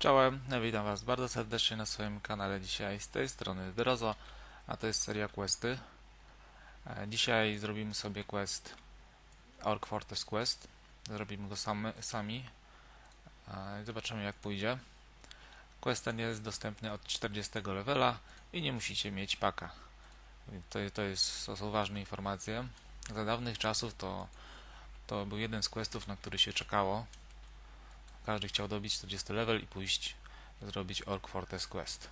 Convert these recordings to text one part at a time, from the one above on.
Czołem, witam Was bardzo serdecznie na swoim kanale dzisiaj z tej strony Drozo, a to jest seria questy. E, Dzisiaj zrobimy sobie quest Orc Fortress Quest. Zrobimy go samy, sami. E, Zobaczymy jak pójdzie. Quest ten jest dostępny od 40 levela i nie musicie mieć paka. To, to, jest, to są ważne informacje. Za dawnych czasów to, to był jeden z questów, na który się czekało. Każdy chciał dobić 40 level i pójść zrobić Orc Fortress Quest.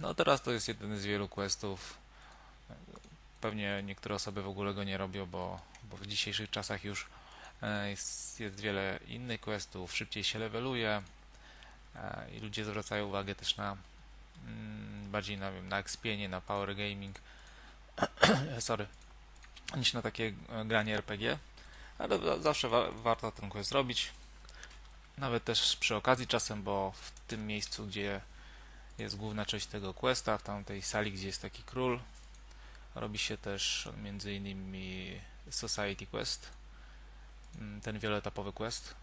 No teraz to jest jeden z wielu questów. Pewnie niektóre osoby w ogóle go nie robią, bo, bo w dzisiejszych czasach już e, jest, jest wiele innych questów, szybciej się leveluje e, i ludzie zwracają uwagę też na mm, bardziej na, wiem, na expienie, na power gaming sorry, niż na takie e, granie RPG. Ale za- zawsze wa warto ten quest zrobić. Nawet też przy okazji czasem, bo w tym miejscu, gdzie jest główna część tego questa, w tamtej sali, gdzie jest taki król, robi się też między innymi Society Quest, mm, ten wieloetapowy quest,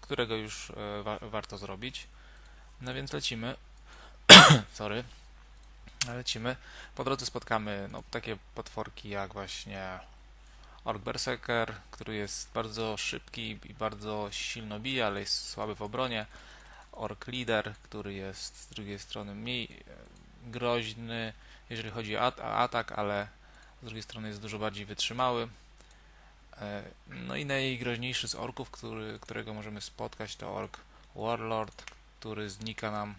którego już e, wa warto zrobić. No więc lecimy. Sorry. Lecimy. Po drodze spotkamy no, takie potworki jak właśnie Ork Berserker, który jest bardzo szybki i bardzo silno bije, ale jest słaby w obronie. Ork Leader, który jest z drugiej strony mniej e, groźny, jeżeli chodzi o at- o atak, ale z drugiej strony jest dużo bardziej wytrzymały. E, No i najgroźniejszy z orków, który, którego możemy spotkać, to ork Warlord, który znika nam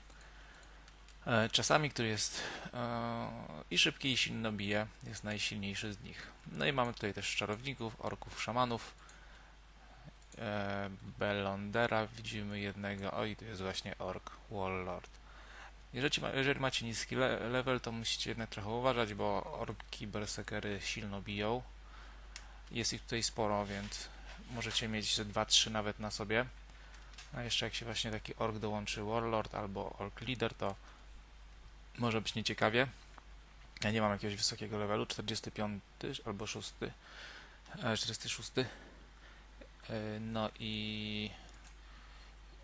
czasami, który jest e, i szybki, i silno bije, jest najsilniejszy z nich. No i mamy tutaj też czarowników, orków, szamanów. E, Belondera widzimy jednego. Oj, to jest właśnie ork, warlord. Jeżeli, jeżeli macie niski le level, to musicie jednak trochę uważać, bo orki berserkery silno biją. Jest ich tutaj sporo, więc możecie mieć ze 2-3 nawet na sobie. A jeszcze jak się właśnie taki ork dołączy warlord albo ork leader, to może być nieciekawie. Ja nie mam jakiegoś wysokiego levelu, 45 albo 6, e, 46. E, No i,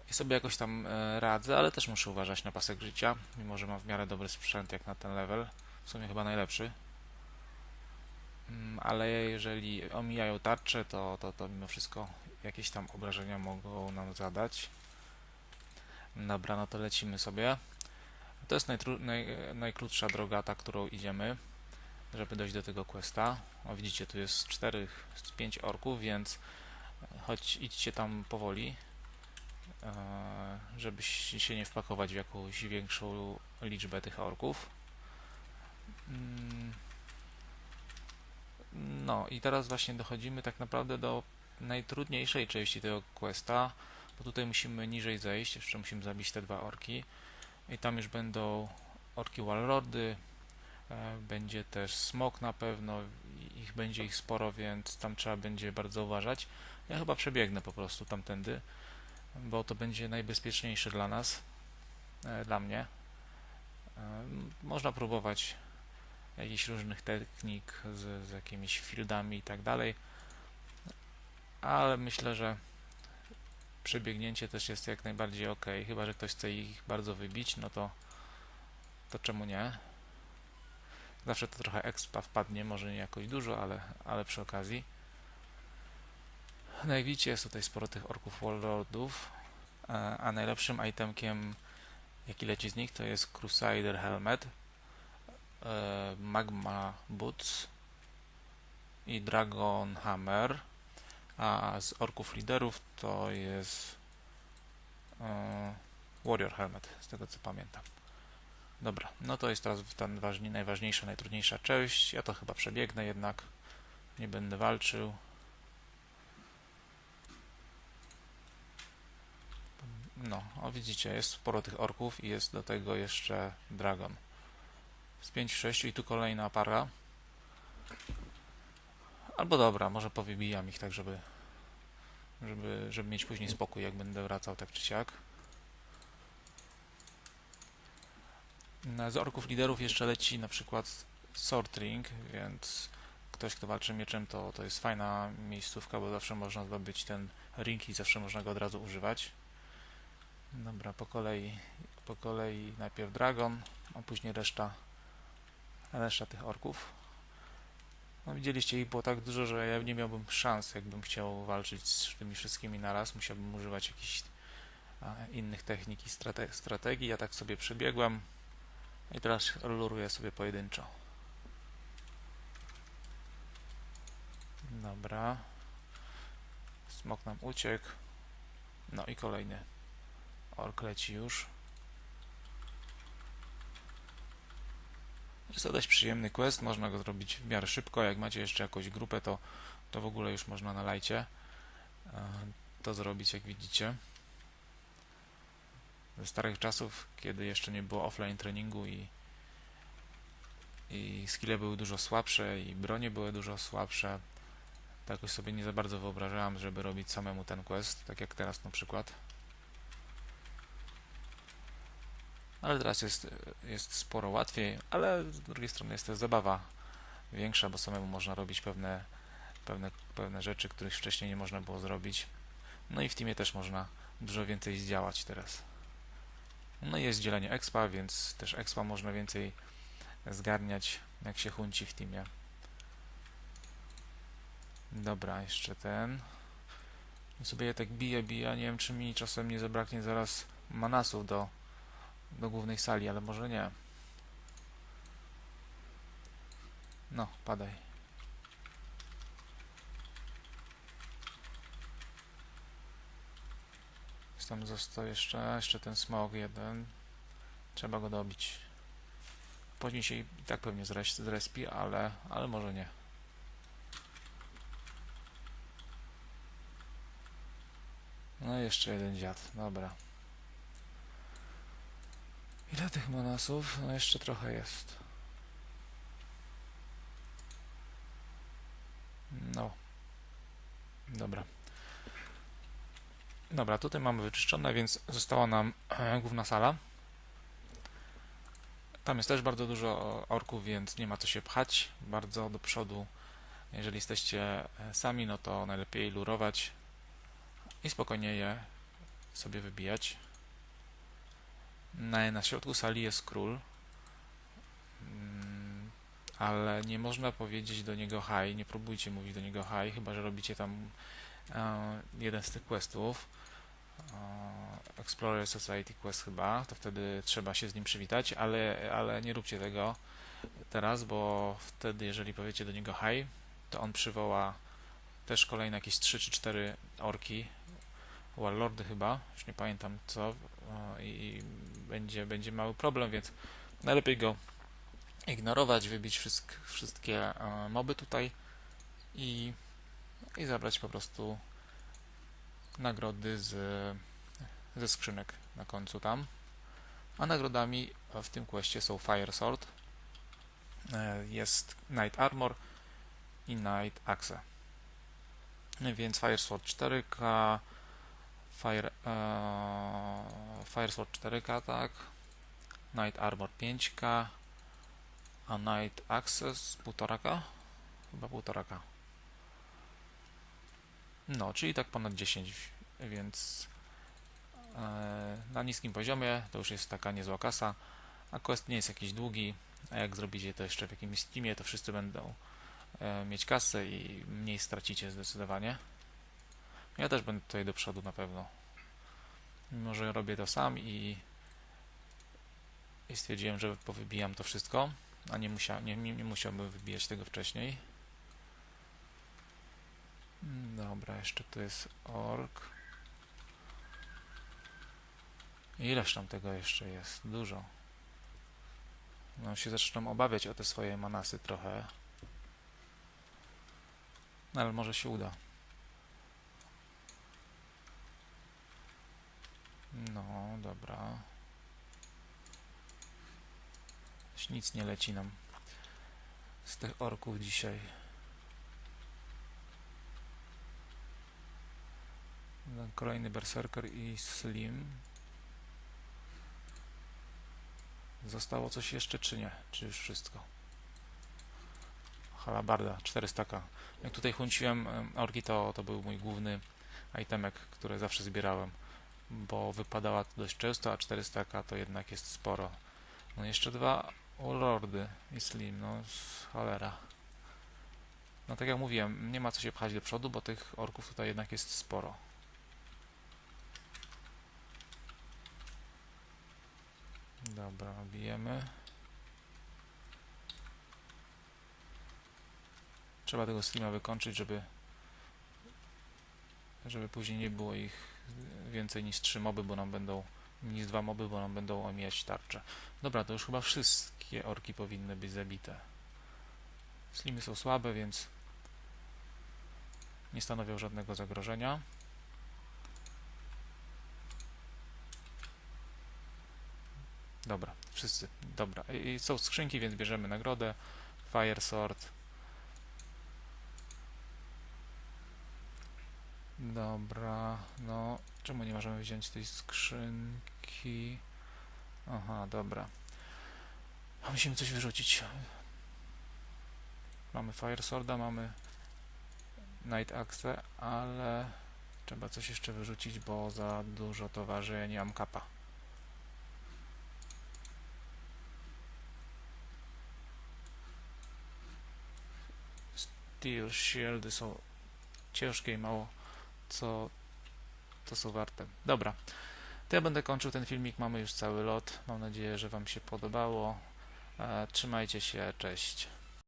i sobie jakoś tam e, radzę, ale też muszę uważać na pasek życia, mimo że mam w miarę dobry sprzęt jak na ten level. W sumie chyba najlepszy. Mm, Ale jeżeli omijają tarcze, to, to, to mimo wszystko jakieś tam obrażenia mogą nam zadać. Dobra, no to lecimy sobie. To jest naj, najkrótsza droga, ta, którą idziemy, żeby dojść do tego questa. O, widzicie, tu jest 4 z 5 orków, więc choć idźcie tam powoli, e, żeby się się nie wpakować w jakąś większą liczbę tych orków. Mm. No i teraz właśnie dochodzimy tak naprawdę do najtrudniejszej części tego questa, bo tutaj musimy niżej zejść, jeszcze musimy zabić te dwa orki. I tam już będą orki Warlordy, e, będzie też smok na pewno, ich będzie ich sporo, więc tam trzeba będzie bardzo uważać. Ja chyba przebiegnę po prostu tamtędy, bo to będzie najbezpieczniejsze dla nas, e, dla mnie. E, Można próbować jakichś różnych technik z, z jakimiś fieldami i tak dalej, ale myślę, że przebiegnięcie też jest jak najbardziej ok, chyba że ktoś chce ich bardzo wybić, no to to czemu nie? Zawsze to trochę expa wpadnie, może nie jakoś dużo, ale, ale przy okazji. No jak widzicie, jest tutaj sporo tych orków warlordów, e, a najlepszym itemkiem, jaki leci z nich, to jest Crusader Helmet, e, Magma Boots i Dragon Hammer. A z orków liderów to jest e, Warrior Helmet, z tego co pamiętam. Dobra, no to jest teraz ten ważni, najważniejsza, najtrudniejsza część. Ja to chyba przebiegnę jednak. Nie będę walczył. No, o widzicie, jest sporo tych orków i jest do tego jeszcze dragon. Z 5-6 i tu kolejna para. Albo dobra, może powybijam ich tak, żeby, żeby, żeby mieć później spokój, jak będę wracał tak czy siak. Na- Z orków liderów jeszcze leci na przykład Sortring, więc ktoś, kto walczy mieczem, to, to jest fajna miejscówka, bo zawsze można zdobyć ten ring i zawsze można go od razu używać. Dobra, po kolei, po kolei najpierw Dragon, a później reszta, reszta tych orków. No widzieliście, ich było tak dużo, że ja nie miałbym szans, jakbym chciał walczyć z tymi wszystkimi naraz. Musiałbym używać jakichś innych technik i strate strategii. Ja tak sobie przebiegłem i teraz luruję sobie pojedynczo. Dobra. Smok nam uciekł. No i kolejny. Ork leci już. Jest to dość przyjemny quest, można go zrobić w miarę szybko. Jak macie jeszcze jakąś grupę, to, to w ogóle już można na lajcie e, to zrobić, jak widzicie. Ze starych czasów, kiedy jeszcze nie było offline treningu i, i skille były dużo słabsze i bronie były dużo słabsze, to jakoś sobie nie za bardzo wyobrażałem, żeby robić samemu ten quest, tak jak teraz na przykład. Ale teraz jest, jest sporo łatwiej, ale z drugiej strony jest też zabawa większa, bo samemu można robić pewne, pewne, pewne rzeczy, których wcześniej nie można było zrobić. No i w teamie też można dużo więcej zdziałać teraz. No i jest dzielenie expa, więc też expa można więcej zgarniać, jak się hunci w teamie. Dobra, jeszcze ten. I sobie je tak bije, bije, nie wiem czy mi czasem nie zabraknie zaraz manasów do do głównej sali, ale może nie. No, padaj. Tam został jeszcze, jeszcze ten smog jeden. Trzeba go dobić. Później się i tak pewnie zres, zrespi, ale, ale może nie. No jeszcze jeden dziad, dobra. Ile tych manasów? No jeszcze trochę jest. No. Dobra. Dobra, tutaj mamy wyczyszczone, więc została nam e, główna sala. Tam jest też bardzo dużo orków, więc nie ma co się pchać bardzo do przodu. Jeżeli jesteście e, sami, no to najlepiej lurować i spokojnie je sobie wybijać. Na, na środku sali jest król, mm, ale nie można powiedzieć do niego hi, nie próbujcie mówić do niego hi, chyba że robicie tam e, jeden z tych questów. E, Explorer Society Quest chyba, to wtedy trzeba się z nim przywitać, ale, ale nie róbcie tego teraz, bo wtedy jeżeli powiecie do niego hi, to on przywoła też kolejne jakieś 3 czy 4 orki, Warlordy chyba, już nie pamiętam co, e, i będzie, będzie mały problem, więc najlepiej go ignorować, wybić wszystk, wszystkie e, moby tutaj i, i zabrać po prostu nagrody z, ze skrzynek na końcu tam. A nagrodami w tym questie są Fire Sword, e, jest Night Armor i Night Axe. Więc Fire Sword 4K, Fire, uh, Fire Sword 4K, tak. Night Armor 5K, a Night Access 1,5K? Chyba 1,5K. No, czyli tak ponad 10, więc e, na niskim poziomie to już jest taka niezła kasa, a quest nie jest jakiś długi, a jak zrobicie to jeszcze w jakimś Steamie, to wszyscy będą e, mieć kasę i mniej stracicie zdecydowanie. Ja też będę tutaj do przodu na pewno. Mimo, że robię to sam i, i stwierdziłem, że powybijam to wszystko, a nie, musia, nie, nie, nie musiałbym wybijać tego wcześniej. Dobra, jeszcze tu jest ork. Ileż tam tego jeszcze jest? Dużo. No się zaczynam obawiać o te swoje manasy trochę. No, ale może się uda. No, dobra. Nic nie leci nam z tych orków dzisiaj. Kolejny berserker i slim. Zostało coś jeszcze, czy nie? Czy już wszystko? halabarda, 400. Jak tutaj hunciłem em, orki, to, to był mój główny itemek, który zawsze zbierałem, bo wypadała to dość często, a 400 to jednak jest sporo. No jeszcze dwa Warlordy i Slim, no cholera. No tak jak mówiłem, nie ma co się pchać do przodu, bo tych orków tutaj jednak jest sporo. Dobra, bijemy. Trzeba tego streama wykończyć, żeby żeby później nie było ich więcej niż trzy moby, bo nam będą niż dwa moby, bo nam będą omijać tarczę. Dobra, to już chyba wszystkie orki powinny być zabite. Slimy są słabe, więc nie stanowią żadnego zagrożenia. Dobra, wszyscy. Dobra. I są skrzynki, więc bierzemy nagrodę. Fire Sword. Dobra, no czemu nie możemy wziąć tej skrzynki? Aha, dobra. A musimy coś wyrzucić. Mamy Fire Sworda, mamy Night Axe, ale trzeba coś jeszcze wyrzucić, bo za dużo to waży, ja nie mam kapa. Steel Shieldy są ciężkie i mało co to są warte. Dobra, to ja będę kończył ten filmik, mamy już cały lot. Mam nadzieję, że Wam się podobało. E, Trzymajcie się, cześć.